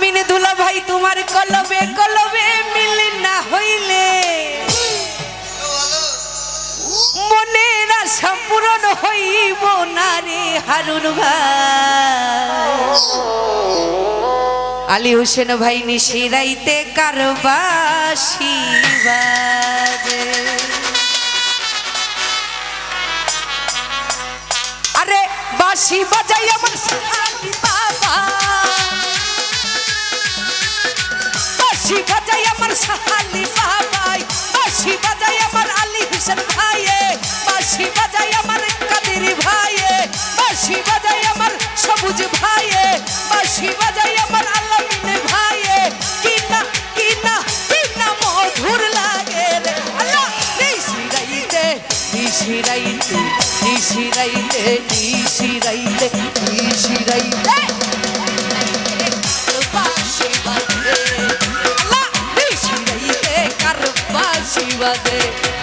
আলামিনে দুলা ভাই, তোমার কলবে কলবে মিল না হইলে। মনের আশা পূরণ হইব না রে হারুন ভাই। আলী হোসেন ভাই নিশিরাইতে কারবাসি বাজে। আরে বাসি বাজাই আমার বাবা। বাসি বাজাই আমার সাহালি বাবাই বাসি বাজাই আমার আলী হোসেন ভাইয়ে। বাসি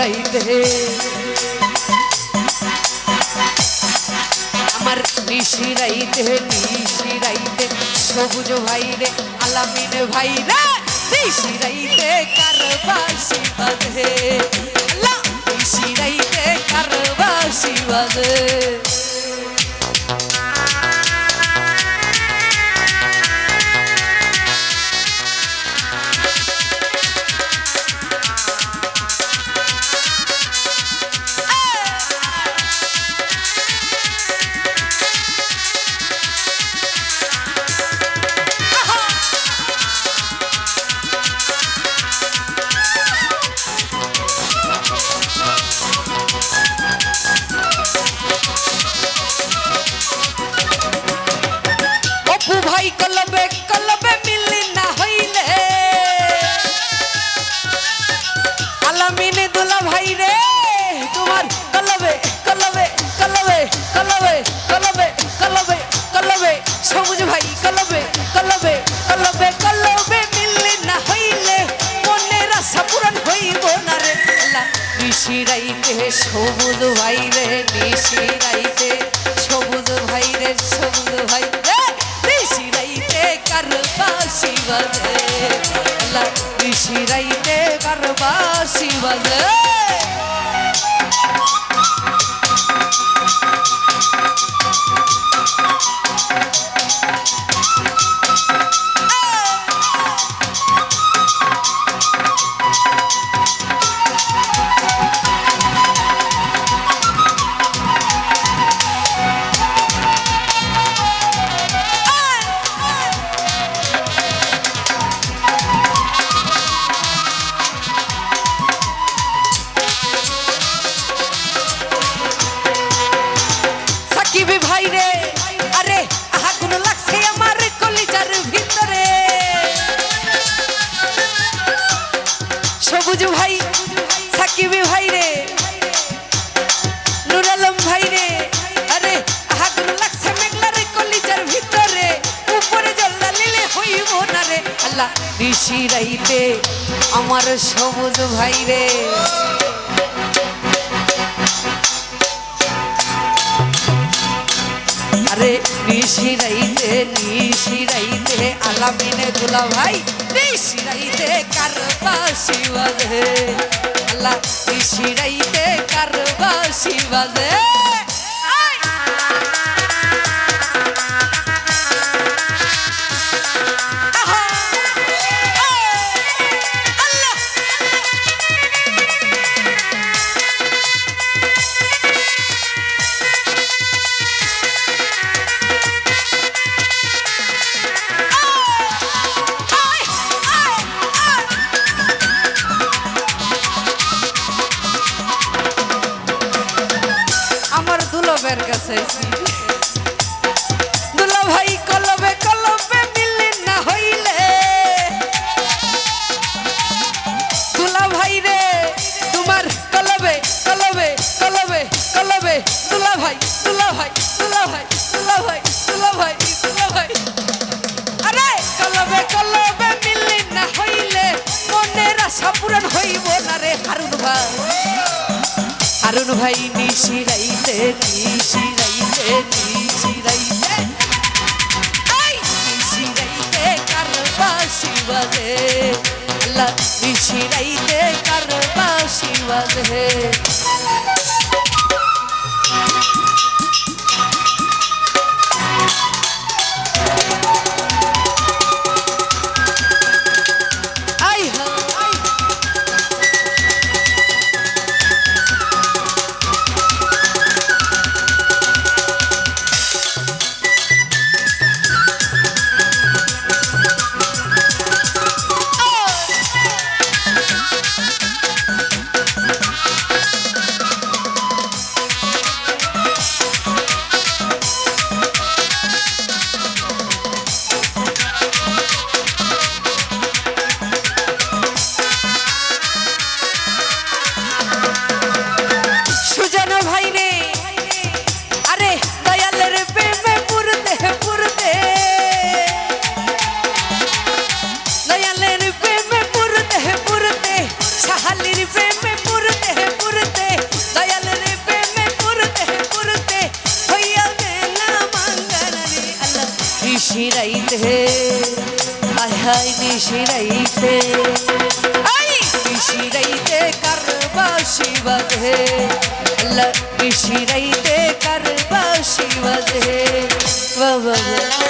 শিরাইতে আমার নিশিরাইতে নিশিরাইতে সবুজ ভাই রে আলামিন ভাই রে নিশিরাইতে কারবাসি বাজে। আল্লাহ নিশিরাইতে কারবাসি বাজে। সবুজ ভাই, কলবে কলবে কলবে কলবে মিললে না হইলে, মনের আশা পূরণ হইব না রে। আল্লাহ নিশিরাইতে সবুজ ভাই নিশিরাইতে আমার সবুজ ভাই রে। আরে নিশিরাইতে নিশিরাইতে আলামিনে দুলা ভাই নিশিরাইতে কারবাসি বাজে আল্লাহ নিশিরাইতে কারবাসি বাজে আরুন ভাই নিশি রাইতে নিশি রাইতে নিশি রাইতে আই! নিশি রাইতে কারবা শিবাজে আল্লাহ নিশি রাইতে কারবা শিবাজে শিরাইতে শিরাইতে করবা শিব হে শিরাইতে করবা শিব হে বাবা।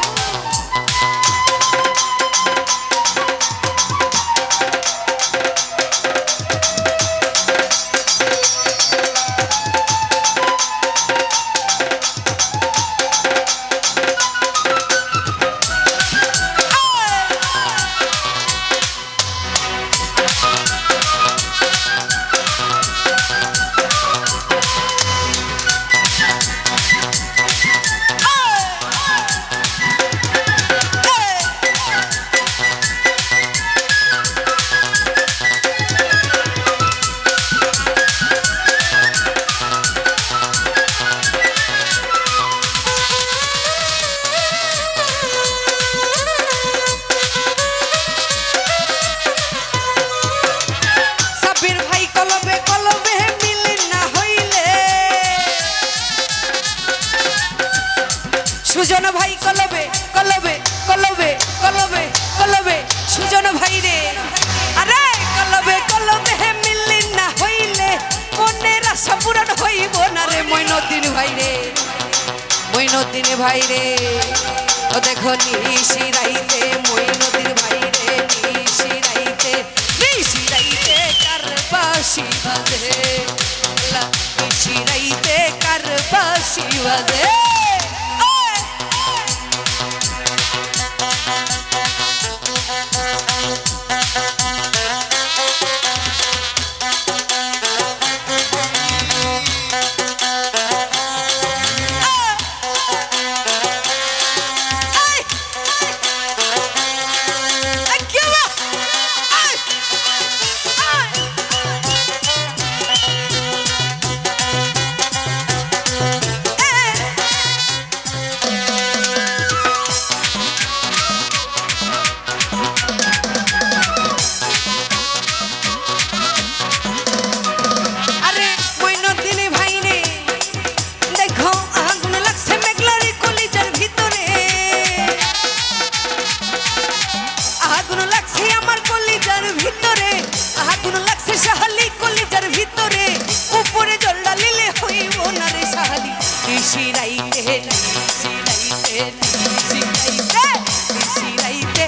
মইনুদ্দিন ভাই রে ও দেখো নিশি রাইতে মইনুদ্দিন ভাইরে রে নিশি রাইতে নিশি রাইতে কার পাশি বাজে? নিশি রাইতে কার পাশি বাজে? নিশিরাইতে নিশিরাইতে